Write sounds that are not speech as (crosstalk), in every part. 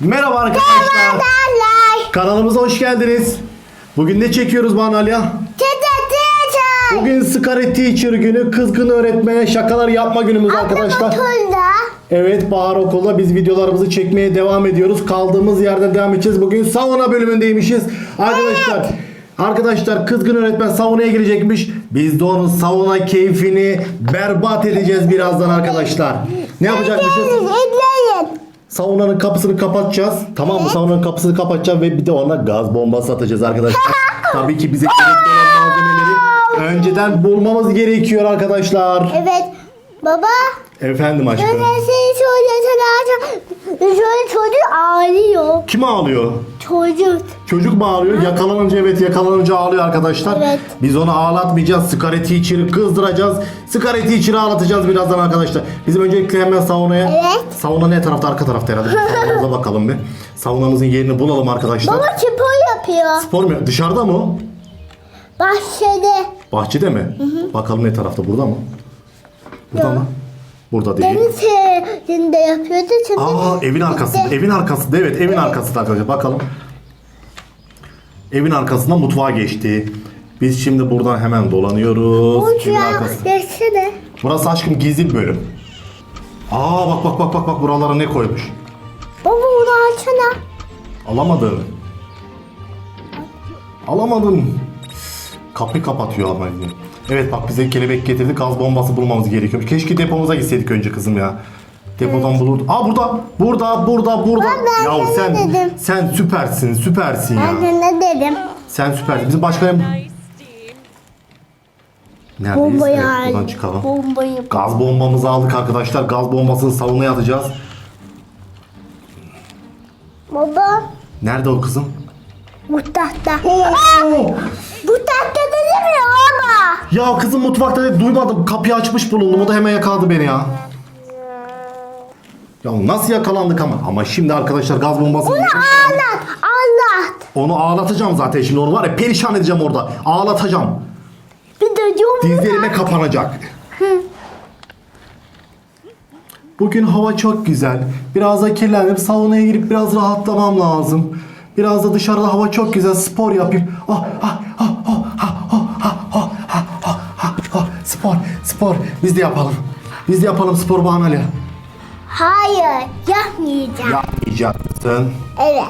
Merhaba arkadaşlar. Kanalımıza hoş geldiniz. Bugün ne çekiyoruz Banu Alya? Bugün Scarlet Teacher günü, kızgın öğretmene şakalar yapma günümüz arkadaşlar. Evet Bahar Okul'da biz videolarımızı çekmeye devam ediyoruz. Kaldığımız yerden devam edeceğiz. Bugün sauna bölümündeymişiz. Arkadaşlar Arkadaşlar kızgın öğretmen saunaya girecekmiş. Biz de onun sauna keyfini berbat edeceğiz birazdan arkadaşlar. Ne yapacakmışız? Saunanın kapısını kapatacağız. Tamam mı? Saunanın kapısını kapatacağız ve bir de ona gaz bombası atacağız arkadaşlar. (laughs) Tabii ki bize gerekli olan malzemeleri önceden bulmamız gerekiyor arkadaşlar. Evet. Baba. Efendim aşkım. Ben seni. Şöyle çocuk ağlıyor. Kim ağlıyor? Çocuk. Çocuk mu ağlıyor? Yakalanınca evet yakalanınca ağlıyor arkadaşlar. Evet. Biz onu ağlatmayacağız. Scarlet Teacher'ı kızdıracağız. Scarlet Teacher'ı ağlatacağız birazdan arkadaşlar. Bizim öncelikle hemen saunaya. Evet. Sauna ne tarafta? Arka tarafta herhalde. Bir (laughs) Saunamıza bakalım bir. Saunamızın yerini bulalım arkadaşlar. Baba spor yapıyor. Spor mu? Dışarıda mı? o? Bahçede. Bahçede mi? Bakalım ne tarafta? Burada mı? Burada mı? Burada değil. Deniz şehrinde yapıyordu. Şimdi Aa evin arkasında. Evin arkasında. Evet evin arkasında arkadaşlar. Bakalım. Evin arkasında mutfağa geçti. Biz şimdi buradan hemen dolanıyoruz. Evin Uçağa arkası. geçsene. Burası aşkım gizli bir bölüm. Aa bak bak bak bak bak buralara ne koymuş. Baba onu açsana. Alamadın. Alamadın. Kapı kapatıyor ama yine. Evet bak bize kelebek getirdi. Gaz bombası bulmamız gerekiyor. Keşke depomuza gitseydik önce kızım ya. Depodan bulurduk. Aa burada. Burada, burada, burada. Ben- ya sana sen dedim. sen süpersin, süpersin ya. Ben ne dedim? Sen süpersin. Bizim başka Neredeyiz? Bombayı Evet, buradan al. çıkalım. Bombayı. Gaz bombamızı aldık arkadaşlar. Gaz bombasını savunmaya atacağız. Baba. Nerede o kızım? Bu tahta. Oo! Bu tahta dedim ya baba. Ya kızım mutfakta dedi, duymadım. Kapıyı açmış bulundum. O da hemen yakaladı beni ya. Ya nasıl yakalandık ama? Ama şimdi arkadaşlar gaz bombası... Anlat. Anlat. Onu ağlatacağım zaten şimdi. Onu var ya perişan edeceğim orada. Ağlatacağım. Bir de diyorum. Dizlerime kapanacak. Bugün hava çok güzel. Biraz da kirlendim. Saunaya girip biraz rahatlamam lazım. Biraz da dışarıda hava çok güzel spor yapayım. Oh, ah, ah, ah, ah, ah. Spor, spor. Biz de yapalım. Biz de yapalım spor Bahanali. Hayır, yapmayacağım. Yapmayacaksın. Evet.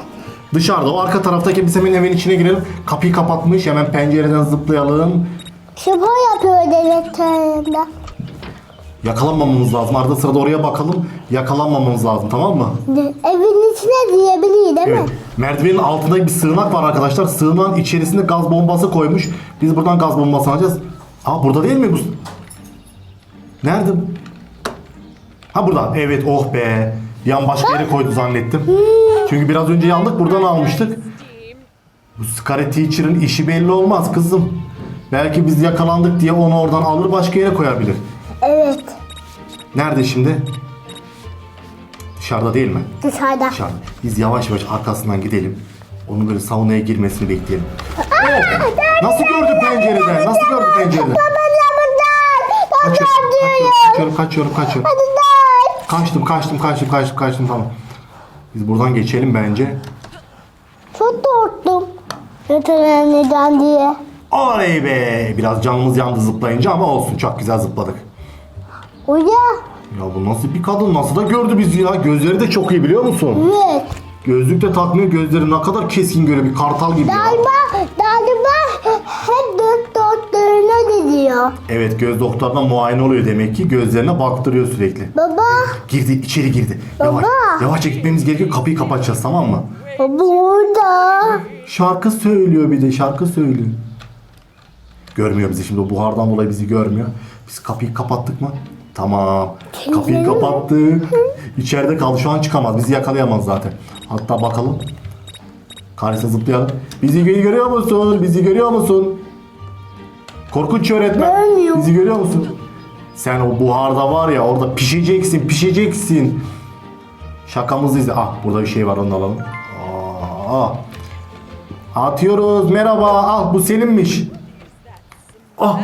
Dışarıda o arka taraftaki biz evin içine girelim. Kapıyı kapatmış hemen pencereden zıplayalım. Spor yapıyor dedektöründe. Yakalanmamamız lazım. Arada sırada oraya bakalım. Yakalanmamamız lazım tamam mı? Evin içine diyebiliyor değil Evet. mi? Merdivenin altında bir sığınak var arkadaşlar. Sığınağın içerisinde gaz bombası koymuş. Biz buradan gaz bombası alacağız. Aa burada değil mi bu? Nerede? Ha burada. Evet oh be. Yan başka yere koydu zannettim. Çünkü biraz önce yandık buradan almıştık. Bu Scarlet Teacher'ın işi belli olmaz kızım. Belki biz yakalandık diye onu oradan alır başka yere koyabilir. Evet. Nerede şimdi? Dışarıda değil mi? Dışarıda. Şan, biz yavaş yavaş arkasından gidelim. Onun böyle saunaya girmesini bekleyelim. Oh! Nasıl gördü pencereden? Nasıl gördü pencereden? Kaçıyorum, kaçıyorum, kaçıyorum, kaçıyorum. Kaçtım, kaçtım, kaçtım, kaçtım, kaçtım tamam. Biz buradan geçelim bence. Çok korktum. Veterinerde diye. Oley be! Biraz canımız yandı zıplayınca ama olsun çok güzel zıpladık. Uya. Ya bu nasıl bir kadın? Nasıl da gördü bizi ya? Gözleri de çok iyi biliyor musun? Evet. Gözlük de takmıyor. Gözleri ne kadar keskin göre bir kartal gibi ya. Galiba, galiba hep dört doktoruna gidiyor. Evet göz doktoruna muayene oluyor demek ki. Gözlerine baktırıyor sürekli. Baba. Girdi içeri girdi. Yavaş, Baba. yavaşça gitmemiz gerekiyor. Kapıyı kapatacağız tamam mı? Baba orada. Şarkı söylüyor bir de şarkı söylüyor. Görmüyor bizi şimdi o buhardan dolayı bizi görmüyor. Biz kapıyı kapattık mı? Tamam. Kapıyı kapattık. İçeride kaldı şu an çıkamaz. Bizi yakalayamaz zaten. Hatta bakalım. Karşısına zıplayalım. Bizi gö- görüyor musun? Bizi görüyor musun? Korkunç öğretmen. Görmüyor. Bizi görüyor musun? Sen o buharda var ya orada pişeceksin pişeceksin. Şakamızı izle. Ah burada bir şey var onu da alalım. Aa, Atıyoruz. Merhaba. Al bu seninmiş. Ah.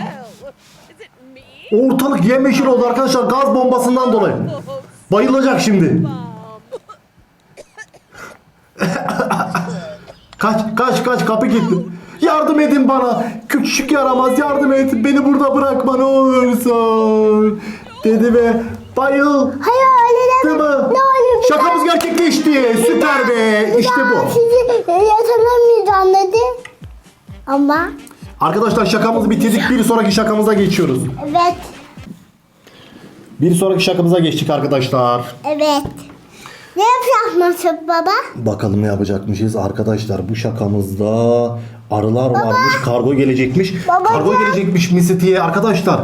Ortalık yemyeşil oldu arkadaşlar gaz bombasından dolayı. Bayılacak şimdi. kaç kaç kapı gitti. Yardım edin bana. Küçük yaramaz yardım et. Beni burada bırakma ne olursun. Dedi ve bayıl. Hayır öyle deme. Ne olur Şakamız gerçekleşti. Süper be. İşte bu. Sizi yatırlamayacağım dedi. Ama Arkadaşlar şakamızı bitirdik. Bir sonraki şakamıza geçiyoruz. evet. Bir sonraki şakamıza geçtik arkadaşlar. Evet. Ne yapacakmışsın baba? Bakalım ne yapacakmışız arkadaşlar. Bu şakamızda arılar varmış. Kargo gelecekmiş. Babacığım. Kargo gelecekmiş Misiti'ye arkadaşlar.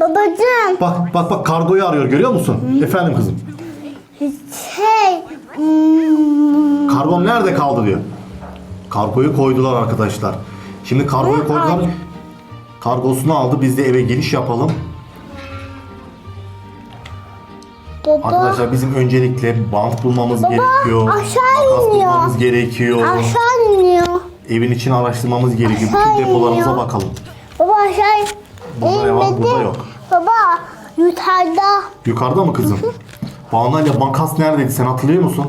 Babacığım. Bak bak bak kargoyu arıyor görüyor musun? Efendim kızım. Şey. hmm, Karbon nerede kaldı diyor. Kargoyu koydular arkadaşlar. Şimdi kargoyu koydular. Kargosunu aldı. Biz de eve geliş yapalım. baba. Arkadaşlar bizim öncelikle bant bulmamız Baba, gerekiyor. aşağı Makas iniyor. bulmamız gerekiyor. Aşağı iniyor. Evin içini araştırmamız gerekiyor. Aşağı Bütün depolarımıza iniyor. bakalım. Baba aşağı Burada inmedi. burada yok. Baba yukarıda. Yukarıda mı kızım? Banu ile makas neredeydi sen hatırlıyor musun?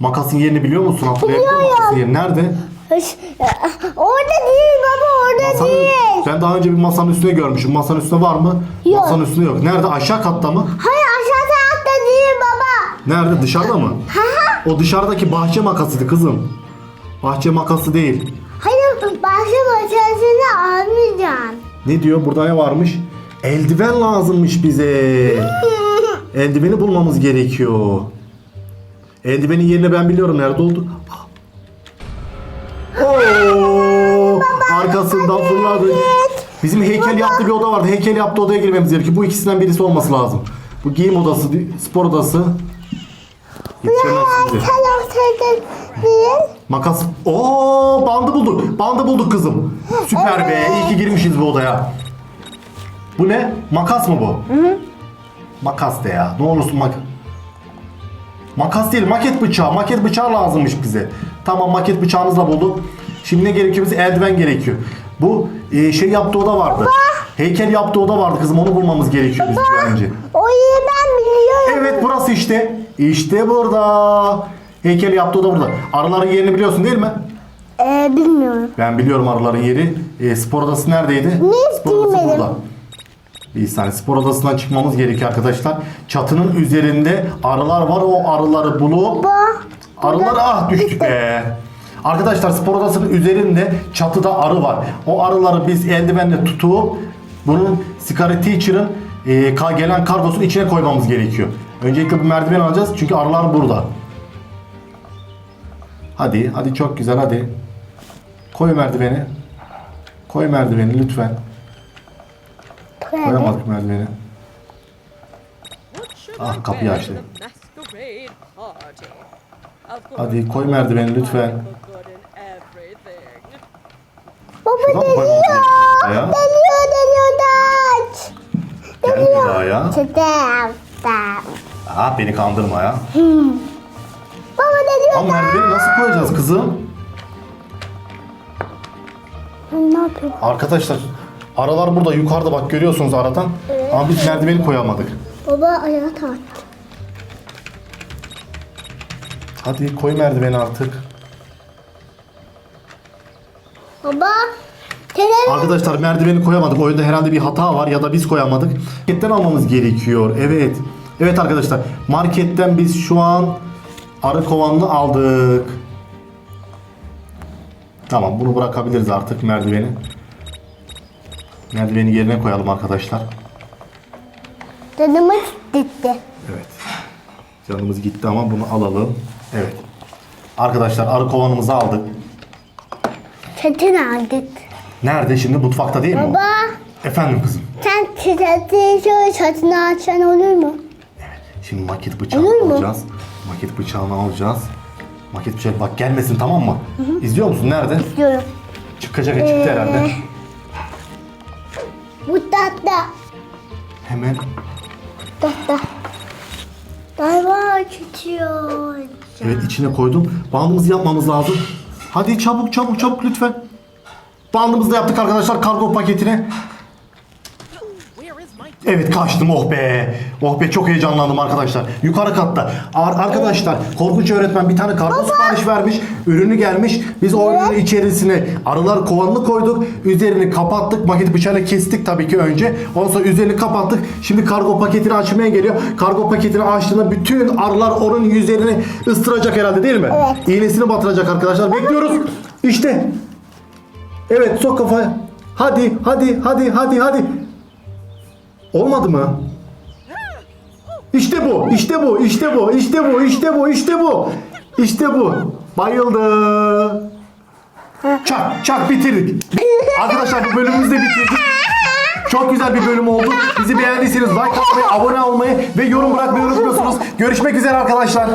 Makasın yerini biliyor musun? Hatırlayabiliyor musun makasın yerini? Nerede? Orada değil baba orada Masanın- değil. ben daha önce bir masanın üstüne görmüşüm. Masanın üstünde var mı? Yok. Masanın üstünde yok. Nerede? Aşağı katta mı? Hayır aşağı tarafta değil baba. Nerede? Dışarıda mı? O dışarıdaki bahçe makasıydı kızım. Bahçe makası değil. Hayır başka başkasını almayacağım. Ne diyor? Burada ne varmış? Eldiven lazımmış bize. (laughs) Eldiveni bulmamız gerekiyor. Eldivenin yerini ben biliyorum. Nerede oldu? Oo! Arkasından fırladı. Bizim heykel yaptığı bir oda vardı. Heykel yaptığı odaya girmemiz gerekiyor. Bu ikisinden birisi olması lazım. Bu giyim odası, spor odası. Yetişemez sizi. Tarafta değil. Makas. Oo, bandı bulduk. Bandı bulduk kızım. Süper be. İyi ki girmişiz bu odaya. Bu ne? Makas mı bu? Makas de ya. Ne olursun mak. Makas değil, maket bıçağı. Maket bıçağı lazımmış bize. Tamam, maket bıçağımızla bulduk. Şimdi ne gerekiyor bize? Eldiven gerekiyor. Bu e, şey yaptığı oda vardı. Heykel yaptığı oda vardı kızım. Onu bulmamız gerekiyor bizim bir an önce. O yeri ben biliyorum. Evet burası işte. İşte burada. Heykel yaptığı oda burada. Arıların yerini biliyorsun değil mi? Ee, bilmiyorum. Ben biliyorum arıların yeri. E, spor odası neredeydi? Ne spor odası burada. Bir saniye spor odasından çıkmamız gerekiyor arkadaşlar. Çatının üzerinde arılar var. O arıları bulup arılar ah düştük be. Arkadaşlar spor odasının üzerinde çatıda arı var. O arıları biz eldivenle tutup bunun Sigara Teacher'ın e, ka- gelen kargosunun içine koymamız gerekiyor. Öncelikle bu merdiveni alacağız çünkü arılar burada. Hadi, hadi çok güzel hadi. Koy merdiveni. Koy merdiveni lütfen. Koyamadık merdiveni. Ah kapıyı açtı. Hadi koy merdiveni lütfen. Baba deliyor. Deliyor deliyor daç. Gelmiyor daha ya. Çıtım. Ah beni kandırma ya. Baba deliyor. Ama merdiveni nasıl koyacağız kızım? Ne yapıyor? Arkadaşlar aralar burada yukarıda bak görüyorsunuz aradan. Ama biz merdiveni koyamadık. Baba ayağı tart. Hadi koy merdiveni artık. Baba. Televizyon. Arkadaşlar merdiveni koyamadık. Oyunda herhalde bir hata var ya da biz koyamadık. Marketten almamız gerekiyor. Evet. Evet arkadaşlar. Marketten biz şu an arı kovanını aldık. Tamam bunu bırakabiliriz artık merdiveni. Merdiveni yerine koyalım arkadaşlar. Canımız gitti. Evet. Canımız gitti ama bunu alalım. Evet. Arkadaşlar arı kovanımızı aldık. Çetin aldık. Nerede şimdi? Mutfakta değil mi o? Baba. Efendim kızım. Sen çetini şöyle çatını açsan olur mu? Şimdi maket bıçağını Olur mu? alacağız. Maket bıçağını alacağız. Maket bıçağı bak gelmesin tamam mı? İzliyor musun? Nerede? Diyorum. Çıkacak çıktı herhalde. Hemen Tatlı. Dayva tutuyor. evet içine koydum. Bandımızı yapmamız lazım. Hadi çabuk çabuk çabuk lütfen. Bandımızı da yaptık arkadaşlar kargo paketine. Evet kaçtım oh be. Oh be çok heyecanlandım arkadaşlar. Yukarı katta. Ar- arkadaşlar korkunç öğretmen bir tane kargo sipariş vermiş. Ürünü gelmiş. Biz o ürünün içerisine arılar kovanını koyduk. Üzerini kapattık. Maket bıçağıyla kestik tabii ki önce. Ondan sonra üzerini kapattık. Şimdi kargo paketini açmaya geliyor. Kargo paketini açtığında bütün arılar onun yüzlerini ıstıracak herhalde değil mi? Evet. İğnesini batıracak arkadaşlar. Bekliyoruz. İşte. Evet sok kafaya. Hadi hadi hadi hadi hadi. Olmadı mı? İşte bu, işte bu, işte bu, işte bu, işte bu, işte bu. İşte bu. Bayıldı. Çak, çak bitirdik. Arkadaşlar bu bölümümüzü de bitirdik. Çok güzel bir bölüm oldu. Bizi beğendiyseniz like atmayı, abone olmayı ve yorum bırakmayı unutmuyorsunuz. Görüşmek üzere arkadaşlar.